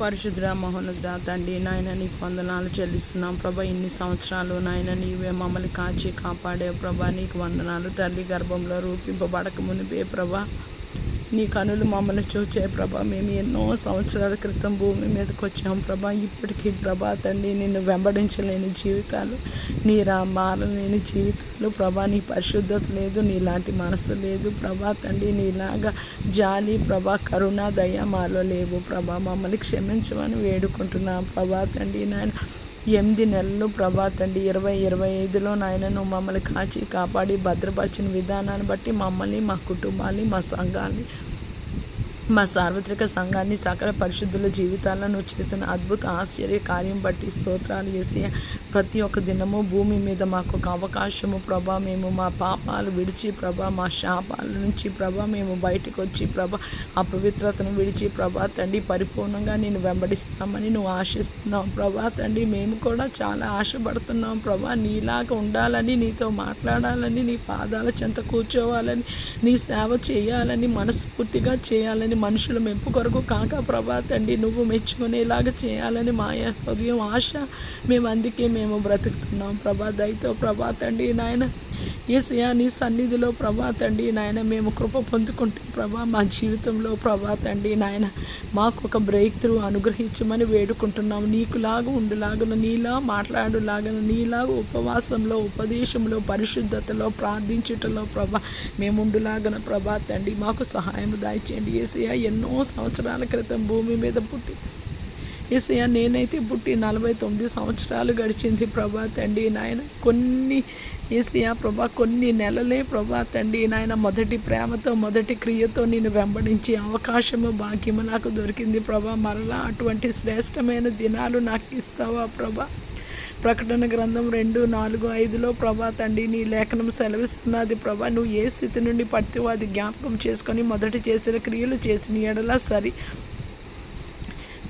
పరిశుద్ర మహోన్నత తండ్రి నాయన నీకు వందనాలు చెల్లిస్తున్నాం. ప్రభా ఇన్ని సంవత్సరాలు నాయన నీవే మమ్మల్ని కాచి కాపాడే ప్రభా నీకు వందనాలు తల్లి గర్భంలో రూపింపబడక మునిపే ప్రభా. నీ కనులు మమ్మల్ని చూచే ప్రభా. మేము ఎన్నో సంవత్సరాల క్రితం భూమి మీదకి వచ్చాం ప్రభా. ఇప్పటికీ ప్రభా తండ్రి నిన్ను వెంబడించలేని జీవితాలు నీ రా మారలేని జీవితాలు ప్రభా. నీ పరిశుద్ధత లేదు నీలాంటి మనసు లేదు ప్రభా తండ్రి. నీలాగా జాలి ప్రభా కరుణ దయ మాలో లేవు ప్రభా. మమ్మల్ని క్షమించమని వేడుకుంటున్నాం ప్రభా తండ్రి నాయన. ఎనిమిది నెలలు ప్రభా తండ్రి ఇరవై ఇరవై ఐదులో నాయన నువ్వు మమ్మల్ని కాచి కాపాడి భద్రపరిచిన విధానాన్ని బట్టి మమ్మల్ని మా కుటుంబాన్ని మా సంఘాన్ని మా సార్వత్రిక సంఘాన్ని సకల పరిశుద్ధుల జీవితాలను చేసిన అద్భుత ఆశ్చర్య కార్యం బట్టి స్తోత్రాలు చేసి ప్రతి ఒక్క దినము భూమి మీద మాకు ఒక అవకాశము. ప్రభా మేము మా పాపాలు విడిచి ప్రభా మా శాపాల నుంచి ప్రభా మేము బయటకు వచ్చి ప్రభా అపవిత్రతను విడిచి ప్రభా తండ్రి పరిపూర్ణంగా నేను వెంబడిస్తామని నువ్వు ఆశిస్తున్నావు. ప్రభా తండ్రి మేము కూడా చాలా ఆశపడుతున్నాం. ప్రభా నీలాగా ఉండాలని నీతో మాట్లాడాలని నీ పాదాల చెంత కూర్చోవాలని నీ సేవ చేయాలని మనస్ఫూర్తిగా చేయాలని చేయాలని మనుషుల మెప్పు కొరకు కాక ప్రభా తండ్రి నువ్వు మెచ్చుకునేలాగా చేయాలని మా హృదయం ఆశ. మేము అందుకే మేము బ్రతుకుతున్నాం ప్రభా. దయతో ప్రభా తండ్రి నాయన ఏసయా నీ సన్నిధిలో ప్రభా తండ్రి నాయన మేము కృప పొందుకుంటే ప్రభా. మా జీవితంలో ప్రభా తండ్రి నాయన మాకు ఒక బ్రేక్ త్రూ అనుగ్రహించమని వేడుకుంటున్నాం నీకులాగా ఉండులాగను నీలా మాట్లాడులాగను నీలాగా ఉపవాసంలో ఉపదేశంలో పరిశుద్ధతలో ప్రార్థించుటలో ప్రభా మేము ఉండులాగన ప్రభా తండ్రి. మాకు సహాయం దాయిచేయండి. ఏసీ ఏసయ్య ఎన్నో సంవత్సరాల క్రితం భూమి మీద పుట్టి ఏసయ్య నేనైతే పుట్టి నలభై తొమ్మిది సంవత్సరాలు గడిచింది ప్రభా తండ్రి నాయన. కొన్ని ఏసయ్య ప్రభా కొన్ని నెలలే ప్రభా తండ్రి నాయన మొదటి ప్రేమతో మొదటి క్రియతో నేను వెంబడించి అవకాశము భాగ్యము నాకు దొరికింది ప్రభా. మరలా అటువంటి శ్రేష్టమైన దినాలు నాకు ఇస్తావా ప్రభా? ప్రకటన గ్రంథం రెండు నాలుగు ఐదులో ప్రభా తండ్రి నీ లేఖనం సెలవిస్తున్నది ప్రభా నువ్వు ఏ స్థితి నుండి పడితే అది జ్ఞాపకం చేసుకొని మొదటి చేసిన క్రియలు చేసిన ఎడలా సరి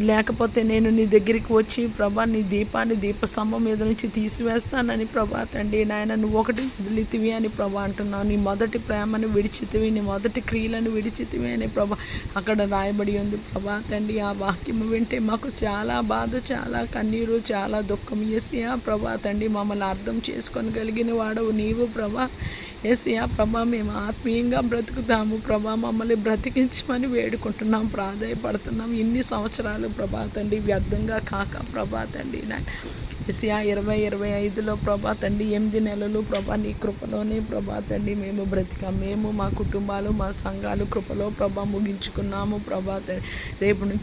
లేకపోతే నేను నీ దగ్గరికి వచ్చి ప్రభా నీ దీపాన్ని దీపస్తంభం మీద నుంచి తీసివేస్తానని ప్రభా తండ్రి నాయన నువ్వు ఒకటి వదిలితివి అని ప్రభా అంటున్నావు. నీ మొదటి ప్రేమను విడిచితివి నీ మొదటి క్రియలను విడిచితివి అని ప్రభా అక్కడ రాయబడి ఉంది ప్రభా తండ్రి. ఆ వాక్యం వింటే మాకు చాలా బాధ చాలా కన్నీరు చాలా దుఃఖం. వేసి ఆ ప్రభా తండ్రి మమ్మల్ని అర్థం చేసుకొని కలిగిన వాడవు నీవు ప్రభా. ఏసియా ప్రభా మేము ఆత్మీయంగా బ్రతుకుతాము. ప్రభా మమ్మల్ని బ్రతికించమని వేడుకుంటున్నాం. ప్రాధాయపడుతున్నాం. ఇన్ని సంవత్సరాలు ప్రభా తండ్రి వ్యర్థంగా కాక ప్రభా తండ్రి ఎసియా ఇరవై ఇరవై ఐదులో ప్రభా తండ్రి ఎనిమిది నెలలు ప్రభా నీ కృపలోనే ప్రభా తండ్రి మేము బ్రతికాం. మేము మా కుటుంబాలు మా సంఘాలు కృపలో ప్రభా ముగించుకున్నాము. ప్రభా రేపు నుంచి